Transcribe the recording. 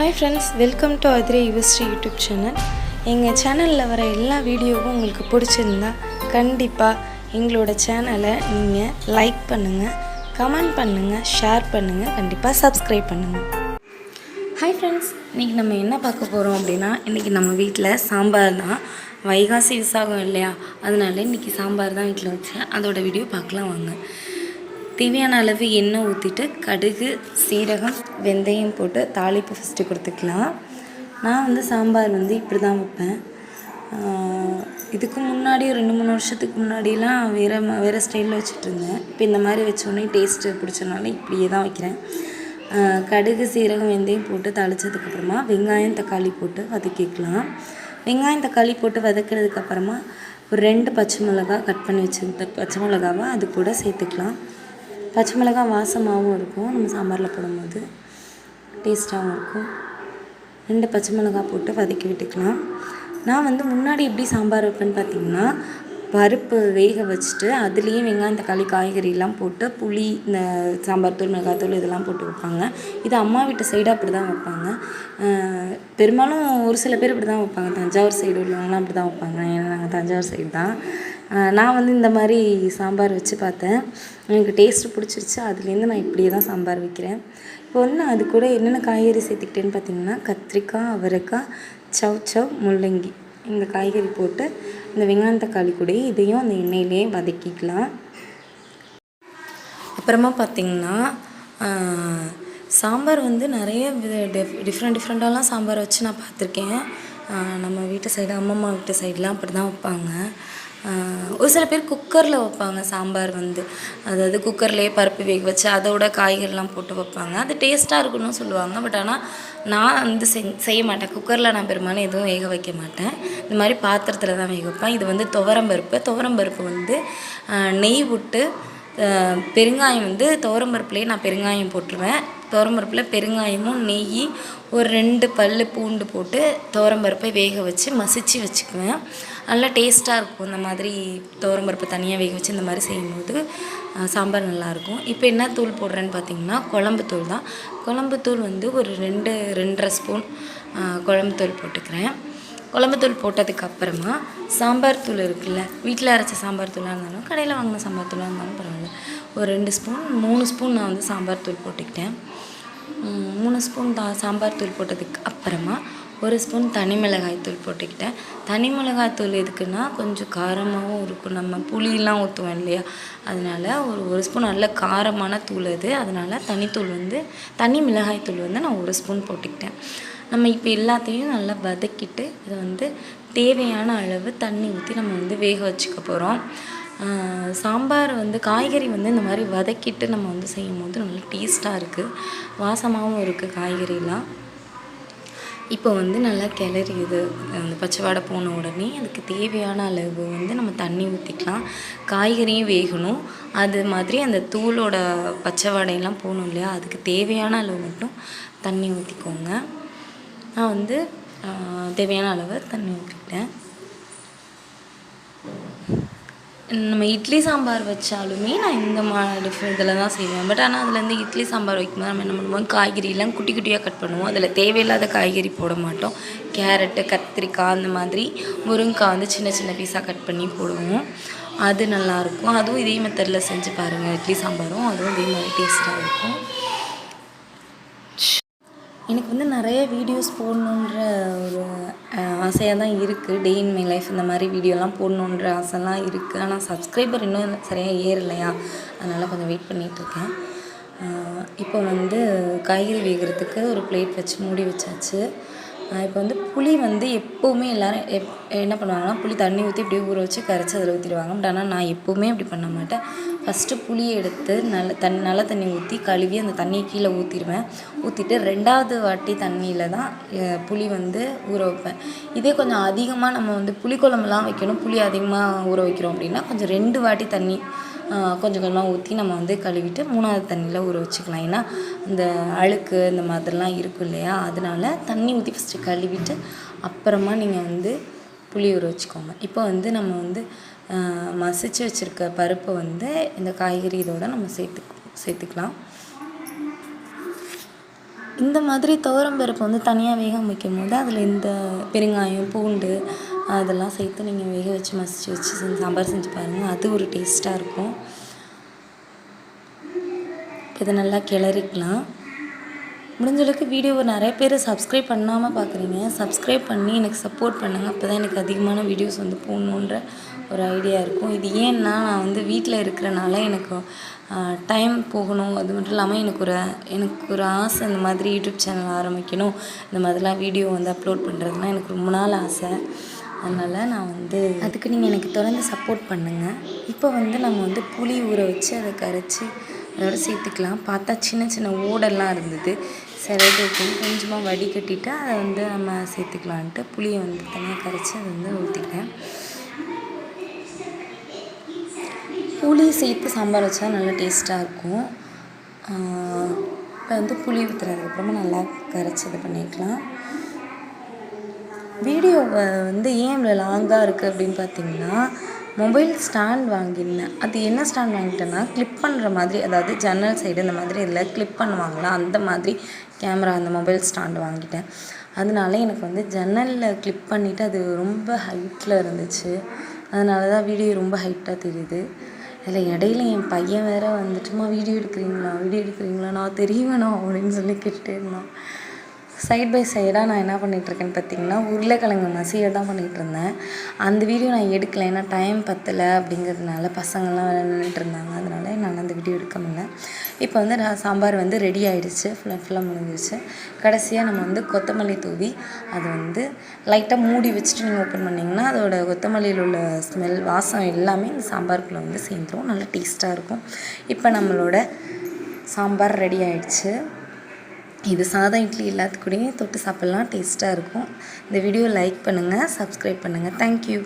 Hi friends welcome to Adhirai Yuvasri YouTube channel எங்கள் சேனலில் வர எல்லா வீடியோவும் உங்களுக்கு பிடிச்சிருந்தா கண்டிப்பாக எங்களோட சேனலை நீங்கள் லைக் பண்ணுங்கள் கமெண்ட் பண்ணுங்கள் ஷேர் பண்ணுங்கள் கண்டிப்பாக சப்ஸ்கிரைப் பண்ணுங்கள் ஹாய் ஃப்ரெண்ட்ஸ் இன்றைக்கி நம்ம என்ன பார்க்க போகிறோம் அப்படின்னா இன்றைக்கி நம்ம வீட்டில் சாம்பார் தான். வைகாசி விசாகம் இல்லையா? அதனால இன்றைக்கி சாம்பார் தான் வீட்டில் வச்சேன். அதோட வீடியோ பார்க்கலாம் வாங்க. தேவையான அளவு எண்ணெய் ஊற்றிட்டு கடுகு சீரகம் வெந்தயம் போட்டு தாளிப்பு ஃபஸ்ட்டு கொடுத்துக்கலாம். நான் வந்து சாம்பார் வந்து இப்படி தான் வைப்பேன் இதுக்கு முன்னாடி ரெண்டு மூணு வருஷத்துக்கு முன்னாடிலாம் வேறு வேறு ஸ்டைலில் வச்சுட்டு இருந்தேன். இப்போ இந்த மாதிரி வச்சோடனே டேஸ்ட்டு பிடிச்சனால இப்படியே தான் வைக்கிறேன் கடுகு சீரகம் வெந்தயம் போட்டு தாளிச்சதுக்கப்புறமா வெங்காயம் தக்காளி போட்டு வதக்கிக்கலாம். வெங்காயம் தக்காளி போட்டு வதக்கினதுக்கப்புறமா ஒரு ரெண்டு பச்சை மிளகாய் கட் பண்ணி வச்சுருந்த பச்சை மிளகாவை அது கூட சேர்த்துக்கலாம். பச்சை மிளகாய் வாசமாகவும் இருக்கும். நம்ம சாம்பாரில் போடும்போது டேஸ்ட்டாகவும் இருக்கும். ரெண்டு பச்சை மிளகாய் போட்டு வதக்கி விட்டுக்கலாம். நான் வந்து முன்னாடி எப்படி சாம்பார் வைப்பேன்னு பார்த்தீங்கன்னா பருப்பு வேக வச்சுட்டு அதுலேயும் வெங்காயம் தக்காளி காய்கறிலாம் போட்டு புளி இந்த சாம்பார் தூள் மிளகாத்தூள் இதெல்லாம் போட்டு வைப்பாங்க. இது அம்மா வீட்டு சைடு அப்படி தான் வைப்பாங்க. பெரும்பாலும் ஒரு சில பேர் இப்படி தான் வைப்பாங்க. தஞ்சாவூர் சைடு உள்ளவங்களாம் அப்படி தான் வைப்பாங்க. ஏன்னா நாங்கள் தஞ்சாவூர் சைடு தான். நான் வந்து இந்த மாதிரி சாம்பார் வச்சு பார்த்தேன். எனக்கு டேஸ்ட்டு பிடிச்சிருச்சு. அதுலேருந்து நான் இப்படியே தான் சாம்பார் வைக்கிறேன். இப்போ வந்து நான் அது கூட என்னென்ன காய்கறி சேர்த்துக்கிட்டேன்னு பார்த்தீங்கன்னா கத்திரிக்காய் அவரைக்காய் சவ் சவ் முள்ளங்கி. இந்த காய்கறி போட்டு இந்த வெங்காயம் தக்காளி கூட இதையும் அந்த எண்ணெயிலே வதக்கிக்கலாம். அப்புறமா பார்த்திங்கன்னா சாம்பார் வந்து நிறைய டிஃப்ரெண்ட் டிஃப்ரெண்ட்டாலாம் சாம்பார் வச்சு நான் பார்த்துருக்கேன். நம்ம வீட்டு சைடு அம்மம்மா வீட்டு சைடெலாம் அப்படி தான் வைப்பாங்க. ஒரு சில பேர் குக்கரில் வைப்பாங்க சாம்பார் வந்து. அதாவது குக்கர்லேயே பருப்பு வேக வச்சு அதோட காய்கறிலாம் போட்டு வைப்பாங்க. அது டேஸ்ட்டாக இருக்குன்னு சொல்லுவாங்க. பட் ஆனால் நான் வந்து செய்ய மாட்டேன். குக்கரில் நான் பெரும்பாலும் எதுவும் வேக வைக்க மாட்டேன். இந்த மாதிரி பாத்திரத்தில் தான் வேக வைப்பேன். இது வந்து துவரம்பருப்பு துவரம்பருப்பு வந்து நெய் விட்டு பெருங்காயம் வந்து துவரம்பருப்புலேயே நான் பெருங்காயம் போட்டுருவேன். துவரம்பருப்பில் பெருங்காயமும் நெய் ஒரு ரெண்டு பல் பூண்டு போட்டு துவரம்பருப்பை வேக வச்சு மசிச்சு வச்சுக்குவேன். நல்லா டேஸ்ட்டாக இருக்கும் இந்த மாதிரி துவரம்பருப்பு தனியாக வேக வச்சு இந்த மாதிரி செய்யும்போது சாம்பார் நல்லாயிருக்கும். இப்போ என்ன தூள் போடுறேன்னு பார்த்தீங்கன்னா குழம்பு தூள் தான். குழம்பு தூள் வந்து ஒரு ரெண்டு ரெண்டரை ஸ்பூன் குழம்பு தூள் போட்டுக்கிறேன். குழம்புத்தூள் போட்டதுக்கு அப்புறமா சாம்பார் தூள் இருக்குல்ல வீட்டில் அரைச்ச சாம்பார் தூளாக இருந்தாலும் கடையில் வாங்கின சாம்பார் தூளாக இருந்தாலும் பரவாயில்ல. ஒரு ரெண்டு ஸ்பூன் மூணு ஸ்பூன் நான் வந்து சாம்பார் தூள் போட்டுக்கிட்டேன். மூணு ஸ்பூன் தா சாம்பார் தூள் போட்டதுக்கு அப்புறமா ஒரு ஸ்பூன் தனி மிளகாய்த்தூள் போட்டுக்கிட்டேன். தனி மிளகாய்த்தூள் எதுக்குன்னா கொஞ்சம் காரமாகவும் இருக்கும். நம்ம புளியெலாம் ஊற்றுவோம் இல்லையா? அதனால ஒரு ஒரு ஸ்பூன் நல்ல காரமான தூள் அது. அதனால் தனித்தூள் வந்து தனி மிளகாய்த்தூள் வந்து நான் ஒரு ஸ்பூன் போட்டுக்கிட்டேன். நம்ம இப்போ எல்லாத்தையும் நல்லா வதக்கிட்டு இதை வந்து தேவையான அளவு தண்ணி ஊற்றி நம்ம வந்து வேக வச்சுக்க போகிறோம் சாம்பார் வந்து காய்கறி வந்து இந்த மாதிரி வதக்கிட்டு நம்ம வந்து செய்யும் போது நல்லா டேஸ்ட்டாக இருக்குது வாசமாகவும் இருக்குது காய்கறிலாம் இப்போ வந்து நல்லா கிளறி இது அந்த பச்சைவாடை போன உடனே அதுக்கு தேவையான அளவு வந்து நம்ம தண்ணி ஊற்றிக்கலாம் காய்கறியும் வேகணும். அது மாதிரி அந்த தூளோட பச்சை வாடையெல்லாம் போகணும் இல்லையா அதுக்கு தேவையான அளவு மட்டும் தண்ணி ஊற்றிக்கோங்க நான் வந்து தேவையான அளவு தண்ணி ஊற்றிக்கிட்டேன் நம்ம இட்லி சாம்பார் வச்சாலுமே நான் இந்த மா டிஃப்ரெண்ட் இதில் தான் செய்வேன். பட் ஆனால் அதுலேருந்து இட்லி சாம்பார் வைக்கும்போது நம்ம என்ன பண்ணுவோம்? காய்கறியெல்லாம் குட்டி குட்டியாக கட் பண்ணுவோம். அதில் தேவையில்லாத காய்கறி போட மாட்டோம். கேரட்டு கத்திரிக்காய் அந்த மாதிரி முருங்கைக்காய் வந்து சின்ன சின்ன பீஸாக கட் பண்ணி போடுவோம். அது நல்லாயிருக்கும் அதுவும் இதே மெத்தடில் செஞ்சு பாருங்கள் இட்லி சாம்பாரும் அதுவும் இதே மாதிரி டேஸ்ட்டாக இருக்கும். எனக்கு வந்து நிறைய வீடியோஸ் போடணுன்ற ஒரு ஆசையாக தான் இருக்குது டே இன் மை லைஃப் இந்த மாதிரி வீடியோலாம் போடணுன்ற ஆசைலாம் இருக்குது ஆனால் சப்ஸ்கிரைபர் இன்னும் சரியாக ஏறலையா? அதனால் கொஞ்சம் வெயிட் பண்ணிகிட்ருக்கேன் இப்போ வந்து காய்கறி வேகிறதுக்கு ஒரு பிளேட் வச்சு மூடி வச்சாச்சு. இப்போ வந்து புளி வந்து எப்போவுமே எல்லோரும் எப் என்ன பண்ணுவாங்கன்னா புளி தண்ணி ஊற்றி இப்படியே ஊற வச்சு கரைச்சி அதில் ஊற்றிடுவாங்க பட் ஆனால் நான் எப்போவுமே அப்படி பண்ண மாட்டேன். ஃபஸ்ட்டு புளியை எடுத்து நல்ல தண்ணி நல்ல தண்ணி ஊற்றி கழுவி அந்த தண்ணியை கீழே ஊற்றிடுவேன் ஊற்றிட்டு ரெண்டாவது வாட்டி தண்ணியில் தான் புளி வந்து ஊற வைப்பேன். இதே கொஞ்சம் அதிகமாக நம்ம வந்து புளிக்குழம்புலாம் வைக்கணும். புளி அதிகமாக ஊற வைக்கிறோம் அப்படின்னா கொஞ்சம் ரெண்டு வாட்டி தண்ணி கொஞ்சம் கொஞ்சமாக ஊற்றி நம்ம வந்து கழுவிட்டு மூணாவது தண்ணியில் ஊற வச்சுக்கலாம். ஏன்னா இந்த அழுக்கு இந்த மாதிரிலாம் இருக்கும் இல்லையா? அதனால் தண்ணி ஊற்றி ஃபஸ்ட்டு கழுவிட்டு அப்புறமா நீங்கள் வந்து புளி ஊற வச்சுக்கோங்க. இப்போ வந்து நம்ம வந்து மசிச்சு வச்சுருக்க பருப்பை வந்து இந்த காய்கறி இதோட நம்ம சேர்த்து சேர்த்துக்கலாம். இந்த மாதிரி துவரம் பருப்பு வந்து தனியாக வேக வைக்கும் போது அதில் இந்த பெருங்காயம் பூண்டு அதெல்லாம் சேர்த்து நீங்கள் வேக வச்சு மசிச்சு வச்சு செஞ்சு சாம்பார் செஞ்சு பாருங்கள் அது ஒரு டேஸ்ட்டாக இருக்கும். இதை நல்லா கிளறிக்கலாம். முடிஞ்சளவுக்கு வீடியோவை நிறைய பேர் சப்ஸ்கிரைப் பண்ணாமல் பார்க்குறீங்க சப்ஸ்கிரைப் பண்ணி எனக்கு சப்போர்ட் பண்ணுங்கள் அப்போ தான் எனக்கு அதிகமான வீடியோஸ் வந்து போடணுன்ற ஒரு ஐடியா இருக்கும். இது ஏன்னா நான் வந்து வீட்டில் இருக்கிறனால எனக்கு டைம் போகணும். அது மட்டும் இல்லாமல் எனக்கு ஒரு எனக்கு ஒரு ஆசை இந்த மாதிரி யூடியூப் சேனல் ஆரம்பிக்கணும். இந்த மாதிரிலாம் வீடியோ வந்து அப்லோட் பண்ணுறதுலாம் எனக்கு ரொம்ப நாள் ஆசை. அதனால் நான் வந்து அதுக்கு நீங்கள் எனக்கு தொடர்ந்து சப்போர்ட் பண்ணுங்கள் இப்போ வந்து நம்ம வந்து புளி ஊற வச்சு அதை கரைச்சி அதோட சேர்த்துக்கலாம். பார்த்தா சின்ன சின்ன ஓடெல்லாம் இருந்தது. சரி கொஞ்சமாக வடிகட்டிட்டு அதை வந்து நம்ம சேர்த்துக்கலான்ட்டு புளியை வந்து தனியாக கரைச்சி அதை வந்து ஊற்றிட்டேன் புளி சேர்த்து சாம்பார் வச்சா நல்லா டேஸ்ட்டாக இருக்கும். இப்போ வந்து புளி ஊற்றுறதுக்கப்புறமா நல்லா கரைச்சி இது பண்ணிக்கலாம். வீடியோ வந்து ஏன் இவ்வளோ லாங்காக இருக்குது அப்படின்னு பார்த்தீங்கன்னா மொபைல் ஸ்டாண்ட் வாங்கியிருந்தேன். அது என்ன ஸ்டாண்ட் வாங்கிட்டேன்னா கிளிப் பண்ணுற மாதிரி அதாவது ஜன்னல் சைடு இந்த மாதிரி இதில் கிளிப் பண்ணுவாங்களா அந்த மாதிரி கேமரா அந்த மொபைல் ஸ்டாண்டு வாங்கிட்டேன். அதனால எனக்கு வந்து ஜன்னலில் கிளிப் பண்ணிவிட்டு அது ரொம்ப ஹைட்டில் இருந்துச்சு. அதனால தான் வீடியோ ரொம்ப ஹைட்டாக தெரியுது. அதில் இடையில என் பையன் வேற வந்துட்டுமா வீடியோ எடுக்கிறீங்களா வீடியோ எடுக்கிறீங்களா நான் தெரியவேணும் அப்படின்னு சொல்லி கேட்டுட்டே இருந்தான். சைட் பை சைடாக நான் என்ன பண்ணிகிட்ருக்கேன்னு பார்த்தீங்கன்னா உருளைக்கிழங்கு மசியை தான் பண்ணிகிட்டு இருந்தேன் அந்த வீடியோ நான் எடுக்கலை. ஏன்னா டைம் பத்தலை அப்படிங்கிறதுனால பசங்கள்லாம் விளையாண்டுட்டு இருந்தாங்க. அதனால நான் அந்த வீடியோ எடுக்க முடியல இப்போ வந்து நான் சாம்பார் வந்து ரெடி ஆகிடுச்சு ஃபுல்லாக ஃபுல்லாக முடிஞ்சிருச்சு. கடைசியாக நம்ம வந்து கொத்தமல்லி தூவி அது வந்து லைட்டாக மூடி வச்சுட்டு நீங்கள் ஓப்பன் பண்ணிங்கன்னா அதோட கொத்தமல்லியில் உள்ள ஸ்மெல் வாசம் எல்லாமே இந்த சாம்பாருக்குள்ளே வந்து சேர்ந்துரும். நல்லா டேஸ்ட்டாக இருக்கும். இப்போ நம்மளோட சாம்பார் ரெடி ஆயிடுச்சு. இது சாதம் இட்லி எல்லாத்துக்கூடையும் தொட்டு சாப்பிட்லாம் டேஸ்ட்டாக இருக்கும். இந்த வீடியோ லைக் பண்ணுங்கள் சப்ஸ்கிரைப் பண்ணுங்கள் தேங்க்யூ